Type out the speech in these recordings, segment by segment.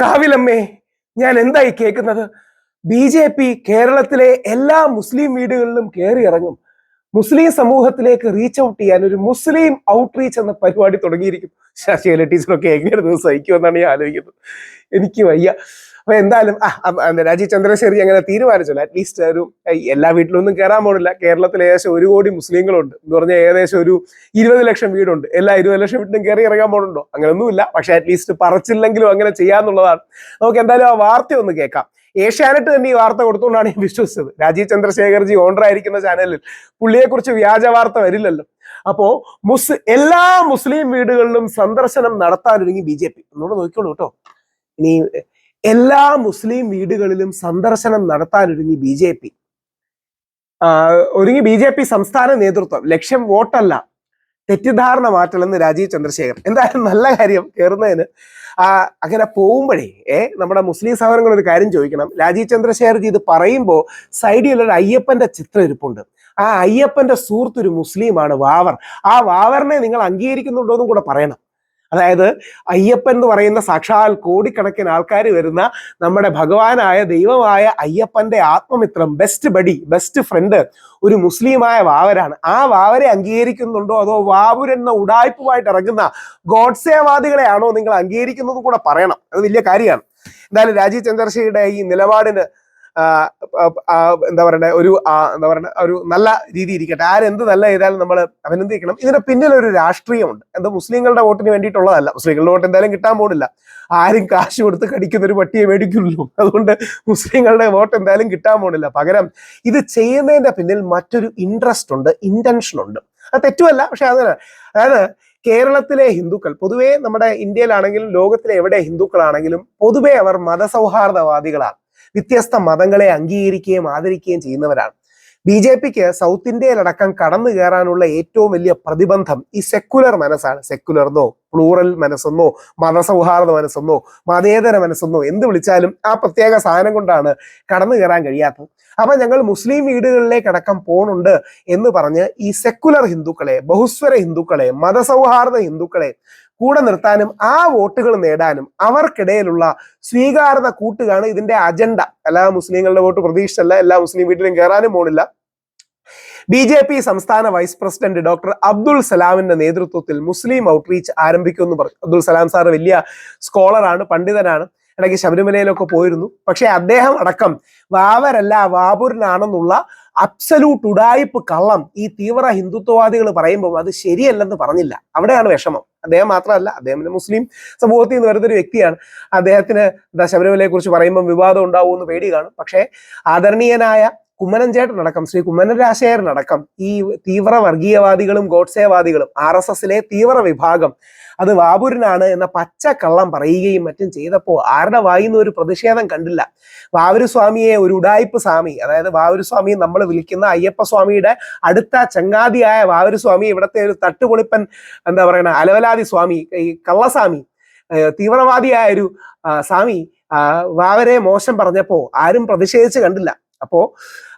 കാവിലമ്മേ ഞാൻ എന്തായി കേൾക്കുന്നത്? ബി ജെ പി കേരളത്തിലെ എല്ലാ മുസ്ലിം വീടുകളിലും കയറി ഇറങ്ങും. മുസ്ലിം സമൂഹത്തിലേക്ക് റീച്ച് ഔട്ട് ചെയ്യാൻ ഒരു മുസ്ലിം ഔട്ട്റീച്ച് എന്ന പരിപാടി തുടങ്ങിയിരിക്കും ശശികല ടീച്ചറൊക്കെ എങ്ങനെ ദിവസം സഹിക്കുമെന്നാണ് ഞാൻ ആലോചിക്കുന്നത്. എനിക്ക് വയ്യ. അപ്പൊ എന്തായാലും രാജീവ് ചന്ദ്രശേഖരി അങ്ങനെ തീരുമാനിച്ചല്ലോ. അറ്റ്ലീസ്റ്റ് ഒരു എല്ലാ വീട്ടിലൊന്നും കയറാൻ പോണില്ല കേരളത്തിൽ ഏകദേശം ഒരു കോടി മുസ്ലിങ്ങളുണ്ട്. എന്ന് പറഞ്ഞാൽ ഏകദേശം ഒരു ഇരുപത് ലക്ഷം വീടുണ്ട്. എല്ലാ ഇരുപത് ലക്ഷം വീട്ടിലും കയറി ഇറങ്ങാൻ അങ്ങനെ അങ്ങനെയൊന്നുമില്ല. പക്ഷെ അറ്റ്ലീസ്റ്റ് പറച്ചില്ലെങ്കിലും അങ്ങനെ ചെയ്യാന്നുള്ളതാണ്. നമുക്ക് എന്തായാലും ആ വാർത്ത ഒന്ന് കേൾക്കാം. ഏഷ്യാനെറ്റ് തന്നെ ഈ വാർത്ത കൊടുത്തുകൊണ്ടാണ് ഞാൻ വിശ്വസിച്ചത്. രാജീവ് ചന്ദ്രശേഖർജി ഓണർ ആയിരിക്കുന്ന ചാനലിൽ പുള്ളിയെക്കുറിച്ച് വ്യാജ വാർത്ത വരില്ലല്ലോ. അപ്പോ മുസ് എല്ലാ മുസ്ലിം വീടുകളിലും സന്ദർശനം നടത്താനൊരുങ്ങി ബി ജെ പി. ഒന്നുകൂടെ നോക്കിക്കോളൂ കേട്ടോ. ഇനി എല്ലാ മുസ്ലിം വീടുകളിലും സന്ദർശനം നടത്താനൊരുങ്ങി ബി ജെ പി. ഒരുങ്ങി ബി ജെ പി സംസ്ഥാന നേതൃത്വം. ലക്ഷ്യം വോട്ടല്ല തെറ്റിദ്ധാരണ മാറ്റലെന്ന് രാജീവ് ചന്ദ്രശേഖർ. എന്തായാലും നല്ല കാര്യം കയറുന്നതിന് അങ്ങനെ പോകുമ്പോഴേ ഏ നമ്മുടെ മുസ്ലിം സഹോദരങ്ങൾ ഒരു കാര്യം ചോദിക്കണം. രാജീവ് ചന്ദ്രശേഖർജി ഇത് പറയുമ്പോൾ സൈഡിൽ ഒരു അയ്യപ്പന്റെ ചിത്രം ഇരിപ്പുണ്ട് ആ അയ്യപ്പന്റെ സുഹൃത്ത് ഒരു മുസ്ലിമാണ് വാവർ. ആ വാവറിനെ നിങ്ങൾ അംഗീകരിക്കുന്നുണ്ടോ എന്നും കൂടെ പറയണം. അതായത് അയ്യപ്പൻ എന്ന് പറയുന്ന സാക്ഷാൽ കോടിക്കണക്കിന് ആൾക്കാർ വരുന്ന നമ്മുടെ ഭഗവാനായ ദൈവമായ അയ്യപ്പന്റെ ആത്മമിത്രം ബെസ്റ്റ് ബഡി ബെസ്റ്റ് ഫ്രണ്ട് ഒരു മുസ്ലിമായ വാവരാണ്. ആ വാവരെ അംഗീകരിക്കുന്നുണ്ടോ അതോ വാവുരെന്ന ഉടായ്പുമായിട്ട് ഇറങ്ങുന്ന ഗോഡ്സേവാദികളെയാണോ നിങ്ങൾ അംഗീകരിക്കുന്നതും കൂടെ പറയണം. അത് വലിയ കാര്യമാണ്. എന്തായാലും രാജീവ് ചന്ദ്രശേഖരുടെ ഈ നിലപാടിന് എന്താ പറയണ്ടേ ഒരു എന്താ പറയണ്ടേ ഒരു നല്ല രീതി ഇരിക്കട്ടെ. ആരെന്ത് നല്ല ചെയ്താലും നമ്മൾ അഭിനന്ദിക്കണം. ഇതിന്റെ പിന്നിൽ ഒരു രാഷ്ട്രീയമുണ്ട്. എന്താ മുസ്ലിങ്ങളുടെ വോട്ടിന് വേണ്ടിയിട്ടുള്ളതല്ല. മുസ്ലിങ്ങളുടെ വോട്ട് എന്തായാലും കിട്ടാൻ പോകുന്നില്ല ആരും കാശ് കൊടുത്ത് കടിക്കുന്ന ഒരു പട്ടിയെ മേടിക്കുള്ളൂ. അതുകൊണ്ട് മുസ്ലിങ്ങളുടെ വോട്ട് എന്തായാലും കിട്ടാൻ പോകുന്നില്ല പകരം ഇത് ചെയ്യുന്നതിന്റെ പിന്നിൽ മറ്റൊരു ഇൻട്രസ്റ്റ് ഉണ്ട് ഇന്റൻഷൻ ഉണ്ട്. അത് തെറ്റുമല്ല പക്ഷെ അത് അതായത് കേരളത്തിലെ ഹിന്ദുക്കൾ പൊതുവേ നമ്മുടെ ഇന്ത്യയിലാണെങ്കിലും ലോകത്തിലെ എവിടെ ഹിന്ദുക്കളാണെങ്കിലും പൊതുവേ അവർ മതസൗഹാർദ്ദവാദികളാണ്. വ്യത്യസ്ത മതങ്ങളെ അംഗീകരിക്കുകയും ആദരിക്കുകയും ചെയ്യുന്നവരാണ്. ബി ജെ പിക്ക് സൗത്ത് ഇന്ത്യയിലടക്കം കടന്നു കയറാനുള്ള ഏറ്റവും വലിയ പ്രതിബന്ധം ഈ സെക്കുലർ മനസ്സാണ്. സെക്കുലർന്നോ പ്ലൂറൽ മനസ്സെന്നോ മതസൗഹാർദ്ദ മനസ്സെന്നോ മതേതര മനസ്സെന്നോ എന്ത് വിളിച്ചാലും ആ പ്രത്യേക സാധനം കൊണ്ടാണ് കടന്നു കയറാൻ കഴിയാത്തത്. അപ്പൊ ഞങ്ങൾ മുസ്ലിം വീടുകളിലേക്കടക്കം പോണുണ്ട് എന്ന് പറഞ്ഞ് ഈ സെക്കുലർ ഹിന്ദുക്കളെ ബഹുസ്വര ഹിന്ദുക്കളെ മതസൗഹാർദ്ദ ഹിന്ദുക്കളെ കൂടെ നിർത്താനും ആ വോട്ടുകൾ നേടാനും അവർക്കിടയിലുള്ള സ്വീകാരത കൂട്ടുകയാണ് ഇതിന്റെ അജണ്ട എല്ലാ മുസ്ലിങ്ങളുടെ വോട്ട് പ്രതീക്ഷിച്ചല്ല എല്ലാ മുസ്ലിം വീട്ടിലും കയറാനും പോണില്ല. ബി ജെ പി സംസ്ഥാന വൈസ് പ്രസിഡന്റ് ഡോക്ടർ അബ്ദുൾ സലാമിന്റെ നേതൃത്വത്തിൽ മുസ്ലിം ഔട്ട്റീച്ച് ആരംഭിക്കുമെന്ന് പറഞ്ഞു. അബ്ദുൾ സലാം സാർ വലിയ സ്കോളറാണ് പണ്ഡിതനാണ്. ഇടയ്ക്ക് ശബരിമലയിലൊക്കെ പോയിരുന്നു. പക്ഷെ അദ്ദേഹം അടക്കം വാവരല്ല വാപുരനാണെന്നുള്ള അബ്സലൂട്ട് ഉടായിപ്പ് കള്ളം ഈ തീവ്ര ഹിന്ദുത്വവാദികൾ പറയുമ്പോൾ അത് ശരിയല്ലെന്ന് പറഞ്ഞില്ല. അവിടെയാണ് വിഷമം. അദ്ദേഹം മാത്രമല്ല അദ്ദേഹം മുസ്ലിം സമൂഹത്തിൽ നിന്ന് വരുന്നൊരു വ്യക്തിയാണ്. അദ്ദേഹത്തിന് എന്താ ശബരിമലയെ കുറിച്ച് പറയുമ്പോൾ വിവാദം ഉണ്ടാവുമെന്ന് പേടി കാണും. പക്ഷേ ആദരണീയനായ കുമ്മനം ചേട്ടനടക്കം ശ്രീ കുമ്മനം രാശേരനടക്കം ഈ തീവ്ര വർഗീയവാദികളും ഗോഡ്സേവാദികളും ആർ എസ് എസിലെ തീവ്ര വിഭാഗം അത് വാവൂരിനാണ് എന്ന പച്ച കള്ളം പറയുകയും മറ്റും ചെയ്തപ്പോൾ ആരുടെ വായിന്ന് ഒരു പ്രതിഷേധം കണ്ടില്ല. വാവരുസ്വാമിയെ ഒരു ഉടായ്പ സ്വാമി അതായത് വാവരുസ്വാമി നമ്മൾ വിളിക്കുന്ന അയ്യപ്പ സ്വാമിയുടെ അടുത്ത ചങ്ങാതിയായ വാവരുസ്വാമി ഇവിടുത്തെ ഒരു തട്ടുപൊളിപ്പൻ എന്താ പറയണ അലവലാതി സ്വാമി ഈ കള്ളസ്വാമി തീവ്രവാദിയായ ഒരു സ്വാമി വാവരെ മോശം പറഞ്ഞപ്പോ ആരും പ്രതിഷേധിച്ച് കണ്ടില്ല. അപ്പോ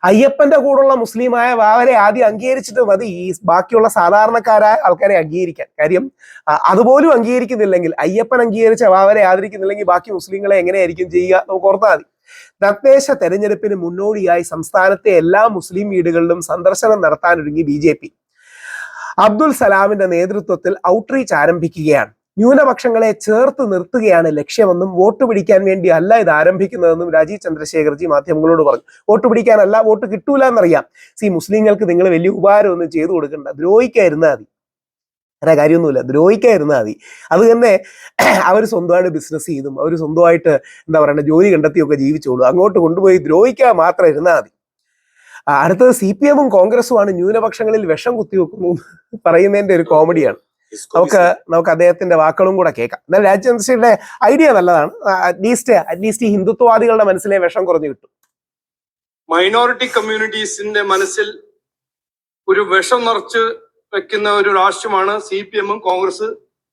അയ്യപ്പന്റെ കൂടെയുള്ള മുസ്ലിമായ വാവരെ ആദ്യം അംഗീകരിച്ചിട്ട് മതി. ഈ ബാക്കിയുള്ള സാധാരണക്കാരായ ആൾക്കാരെ അംഗീകരിക്കാൻ. കാര്യം അതുപോലും അംഗീകരിക്കുന്നില്ലെങ്കിൽ അയ്യപ്പൻ അംഗീകരിച്ച വാവരെ ആദരിക്കുന്നില്ലെങ്കിൽ ബാക്കി മുസ്ലിങ്ങളെ എങ്ങനെയായിരിക്കും ചെയ്യുക നമുക്ക് ഓർത്താൽ മതി. തദ്ദേശ തെരഞ്ഞെടുപ്പിന് മുന്നോടിയായി സംസ്ഥാനത്തെ എല്ലാ മുസ്ലിം വീടുകളിലും സന്ദർശനം നടത്താനൊരുങ്ങി ബി ജെ പി. അബ്ദുൽ സലാമിന്റെ നേതൃത്വത്തിൽ ഔട്ട്റീച്ച് ആരംഭിക്കുകയാണ്. ന്യൂനപക്ഷങ്ങളെ ചേർത്ത് നിർത്തുകയാണ് ലക്ഷ്യമെന്നും വോട്ട് പിടിക്കാൻ വേണ്ടി അല്ല ഇത് ആരംഭിക്കുന്നതെന്നും രാജീവ് ചന്ദ്രശേഖർജി മാധ്യമങ്ങളോട് പറഞ്ഞു. വോട്ട് പിടിക്കാനല്ല വോട്ട് കിട്ടൂല എന്നറിയാം സി മുസ്ലിങ്ങൾക്ക് നിങ്ങൾ വലിയ ഉപകാരം ഒന്നും ചെയ്തു കൊടുക്കണ്ട. ദ്രോഹിക്കാതിരുന്നാൽ മതി. വേറെ കാര്യമൊന്നുമില്ല. ദ്രോഹിക്കാതിരുന്നാൽ മതി. അത് തന്നെ അവർ സ്വന്തമായിട്ട് ബിസിനസ് ചെയ്തും അവർ സ്വന്തമായിട്ട് എന്താ പറയുക ജോലി കണ്ടെത്തിയൊക്കെ ജീവിച്ചോളൂ. അങ്ങോട്ട് കൊണ്ടുപോയി ദ്രോഹിക്കാൻ മാത്രം ഇരുന്നാൽ മതി. അടുത്തത് സി പി എമ്മും കോൺഗ്രസുമാണ് ന്യൂനപക്ഷങ്ങളിൽ വിഷം കുത്തിവെക്കുന്നു പറയുന്നതിന്റെ ഒരു കോമഡിയാണ് നമുക്ക് നമുക്ക് അദ്ദേഹത്തിന്റെ വാക്കുകളും കൂടെ കേൾക്കാം. എന്നാൽ രാജ്യചന്ദ്രശേഖരുടെ ഐഡിയ നല്ലതാണ്. അറ്റ്ലീസ്റ്റ് അറ്റ്ലീസ്റ്റ് ഈ ഹിന്ദുത്വവാദികളുടെ മനസ്സിലെ വിഷം കുറഞ്ഞു കിട്ടും. മൈനോറിറ്റി കമ്മ്യൂണിറ്റീസിന്റെ മനസ്സിൽ ഒരു വിഷം നിറച്ച് വെക്കുന്ന ഒരു രാഷ്ട്രമാണ് സി പി എമ്മും കോൺഗ്രസ്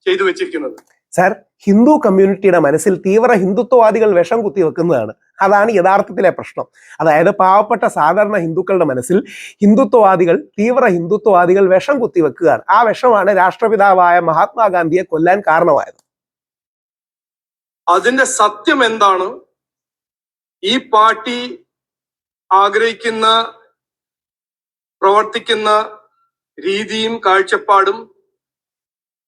ചെയ്തു വെച്ചിരിക്കുന്നത്. സാർ ഹിന്ദു കമ്മ്യൂണിറ്റിയുടെ മനസ്സിൽ തീവ്ര ഹിന്ദുത്വവാദികൾ വിഷം കുത്തി വെക്കുന്നതാണ്. അതാണ് യഥാർത്ഥത്തിലെ പ്രശ്നം. അതായത് പാവപ്പെട്ട സാധാരണ ഹിന്ദുക്കളുടെ മനസ്സിൽ ഹിന്ദുത്വവാദികൾ തീവ്ര ഹിന്ദുത്വവാദികൾ വിഷം കുത്തി വെക്കുകയാണ്. ആ വിഷമാണ് രാഷ്ട്രപിതാവായ മഹാത്മാഗാന്ധിയെ കൊല്ലാൻ കാരണമായത്. അതിന്റെ സത്യം എന്താണ്? ഈ പാർട്ടി ആഗ്രഹിക്കുന്ന പ്രവർത്തിക്കുന്ന രീതിയും കാഴ്ചപ്പാടും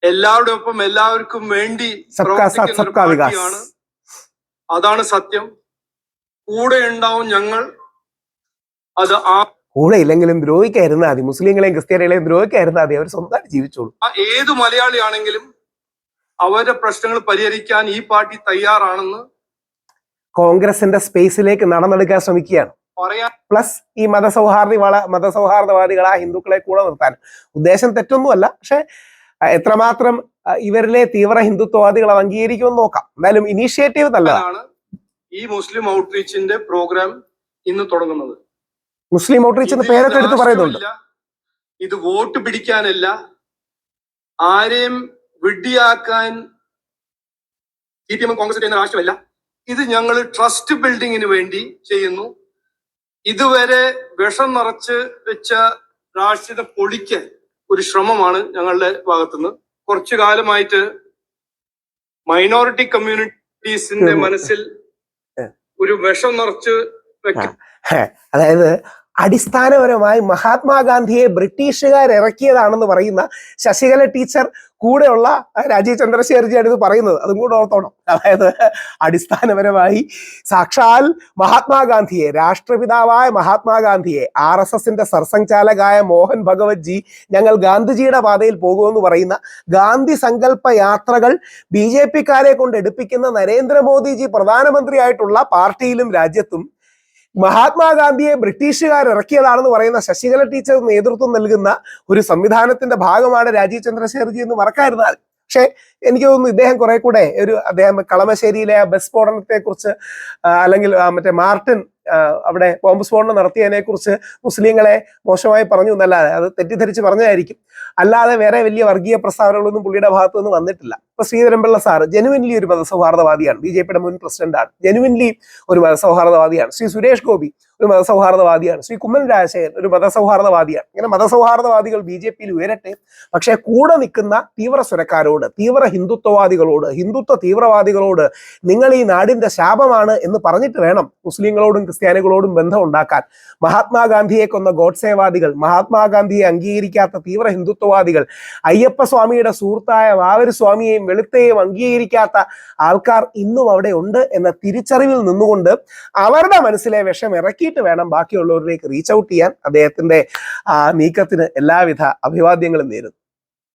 എല്ലാവരുടെ ഒപ്പം എല്ലാവർക്കും വേണ്ടി പ്രവർത്തിക്കുന്ന പാർട്ടിയാണ്. അതാണ് സത്യം. കൂടെ ഉണ്ടാവും ഞങ്ങൾ. അത് ആ കൂടെ ഇല്ലെങ്കിലും ദ്രോഹിക്കായിരുന്ന മതി മുസ്ലിങ്ങളെയും ക്രിസ്ത്യാനികളെയും ദ്രോഹിക്കായിരുന്ന മതി അവർ സ്വന്തമായിട്ട് ജീവിച്ചോളൂ. ആ ഏത് മലയാളിയാണെങ്കിലും അവരുടെ പ്രശ്നങ്ങൾ പരിഹരിക്കാൻ ഈ പാർട്ടി തയ്യാറാണെന്ന് കോൺഗ്രസിന്റെ സ്പേസിലേക്ക് നടന്നെടുക്കാൻ ശ്രമിക്കുകയാണ്. പ്ലസ് ഈ മതസൗഹാർദ്ദ വള മതസൗഹാർദ്ദവാദികളാ ഹിന്ദുക്കളെ കൂടെ നിർത്താൻ. ഉദ്ദേശം തെറ്റൊന്നുമല്ല. പക്ഷെ എത്രമാത്രം ആ, ഇവരിലെ തീവ്ര ഹിന്ദുത്വവാദികൾ അത് അംഗീകരിക്കുമെന്ന് നോക്കാം. എന്തായാലും ഇനീഷ്യേറ്റീവ് നല്ലതാണ്. ഈ മുസ്ലിം ഔട്ട്റീച്ചിന്റെ പ്രോഗ്രാം ഇന്ന് തുടങ്ങുന്നത്. മുസ്ലിം ഔട്ട്റീച്ച് എന്ന് പേരൊക്കെ എടുത്ത് പറയുന്നുണ്ട്. ഇത് വോട്ട് പിടിക്കാനല്ല ആരെയും വിഡ്ഢിയാക്കാൻ സി പി എം കോൺഗ്രസ് ചെയ്യുന്ന ആവശ്യമല്ല. ഇത് ഞങ്ങൾ ട്രസ്റ്റ് ബിൽഡിങ്ങിന് വേണ്ടി ചെയ്യുന്നു. ഇതുവരെ വിഷം നിറച്ച് വെച്ച രാഷ്ട്രീയത്തെ പൊളിക്കാൻ ഒരു ശ്രമമാണ് ഞങ്ങളുടെ ഭാഗത്തുനിന്ന്. കുറച്ചു കാലമായിട്ട് മൈനോറിറ്റി കമ്മ്യൂണിറ്റീസിന്റെ മനസ്സിൽ. ഒരു വിഷം നിറച്ച് അതായത് അടിസ്ഥാനപരമായി മഹാത്മാഗാന്ധിയെ ബ്രിട്ടീഷുകാർ ഇറക്കിയതാണെന്ന് പറയുന്ന ശശികല ടീച്ചർ കൂടെയുള്ള രാജീവ് ചന്ദ്രശേഖർജിയാണ് ഇത് പറയുന്നത്. അതും കൂടെ ഓർത്തോണം. അതായത് അടിസ്ഥാനപരമായി സാക്ഷാൽ മഹാത്മാഗാന്ധിയെ രാഷ്ട്രപിതാവായ മഹാത്മാഗാന്ധിയെ ആർ എസ് എസിന്റെ സർസംഘാലകായ മോഹൻ ഭഗവത് ജി ഞങ്ങൾ ഗാന്ധിജിയുടെ പാതയിൽ പോകുമെന്ന് പറയുന്ന ഗാന്ധി സങ്കല്പ യാത്രകൾ ബി ജെ പിക്കാരെ കൊണ്ട് എടുപ്പിക്കുന്ന നരേന്ദ്രമോദിജി പ്രധാനമന്ത്രിയായിട്ടുള്ള പാർട്ടിയിലും രാജ്യത്തും മഹാത്മാഗാന്ധിയെ ബ്രിട്ടീഷുകാർ ഇറക്കിയതാണെന്ന് പറയുന്ന ശശികല ടീച്ചർ നേതൃത്വം നൽകുന്ന ഒരു സംവിധാനത്തിന്റെ ഭാഗമാണ് രാജീവ് ചന്ദ്രശേഖർജി എന്ന് മറക്കായിരുന്നാൽ പക്ഷേ എനിക്ക് തോന്നുന്നു ഇദ്ദേഹം കുറെ കൂടെ ഒരു അദ്ദേഹം കളമശ്ശേരിയിലെ ബസ് സ്ഫോടനത്തെ കുറിച്ച് അല്ലെങ്കിൽ മറ്റേ മാർട്ടിൻ അവിടെ ബോംബ് സ്ഫോടനം നടത്തിയതിനെ കുറിച്ച് മുസ്ലിങ്ങളെ മോശമായി പറഞ്ഞു എന്നല്ലാതെ അത് തെറ്റിദ്ധരിച്ച് പറഞ്ഞതായിരിക്കും. അല്ലാതെ വേറെ വലിയ വർഗീയ പ്രസ്താവനകളൊന്നും പുള്ളിയുടെ ഭാഗത്തുനിന്ന് വന്നിട്ടില്ല. ഇപ്പൊ ശ്രീധരൻപിള്ള സാർ ജനുവിൻലി ഒരു മതസൗഹാർദ്ദവാദിയാണ്. ബി ജെ പിയുടെ മുൻ പ്രസിഡന്റാണ്. ജനുവിൻലി ഒരു മതസൗഹാർദ്ദവാദിയാണ്. ശ്രീ സുരേഷ് ഗോപി ഒരു മതസൗഹാർദ്ദവാദിയാണ്. ശ്രീ കുമ്മൻ രാജശേഖരൻ ഒരു മതസൗഹാർദ്ദവാദിയാണ്. ഇങ്ങനെ മതസൗഹാർദ്ദവാദികൾ ബി ജെ പിയിൽ ഉയരട്ടെ പക്ഷേ കൂടെ നിൽക്കുന്ന തീവ്ര സ്വരക്കാരോട് തീവ്ര ഹിന്ദുത്വവാദികളോട് ഹിന്ദുത്വ തീവ്രവാദികളോട് നിങ്ങൾ ഈ നാടിന്റെ ശാപമാണ് എന്ന് പറഞ്ഞിട്ട് വേണം മുസ്ലിങ്ങളോടും ക്രിസ്ത്യാനികളോടും ബന്ധം ഉണ്ടാക്കാൻ മഹാത്മാഗാന്ധിയെ കൊന്ന ഗോഡ്സേവാദികൾ മഹാത്മാഗാന്ധിയെ അംഗീകരിക്കാത്ത തീവ്ര ഹിന്ദുത്വവാദികൾ അയ്യപ്പ സ്വാമിയുടെ സുഹൃത്തായ വാവര് സ്വാമിയെയും വെളുത്തെയും അംഗീകരിക്കാത്ത ആൾക്കാർ ഇന്നും അവിടെ ഉണ്ട് എന്ന തിരിച്ചറിവിൽ നിന്നുകൊണ്ട് അവരുടെ മനസ്സിലെ വിഷം ഇറക്കിയിട്ട് വേണം ബാക്കിയുള്ളവരിലേക്ക് റീച്ച് ഔട്ട് ചെയ്യാൻ അദ്ദേഹത്തിന്റെ നീക്കത്തിന് എല്ലാവിധ അഭിവാദ്യങ്ങളും നേരുന്നു.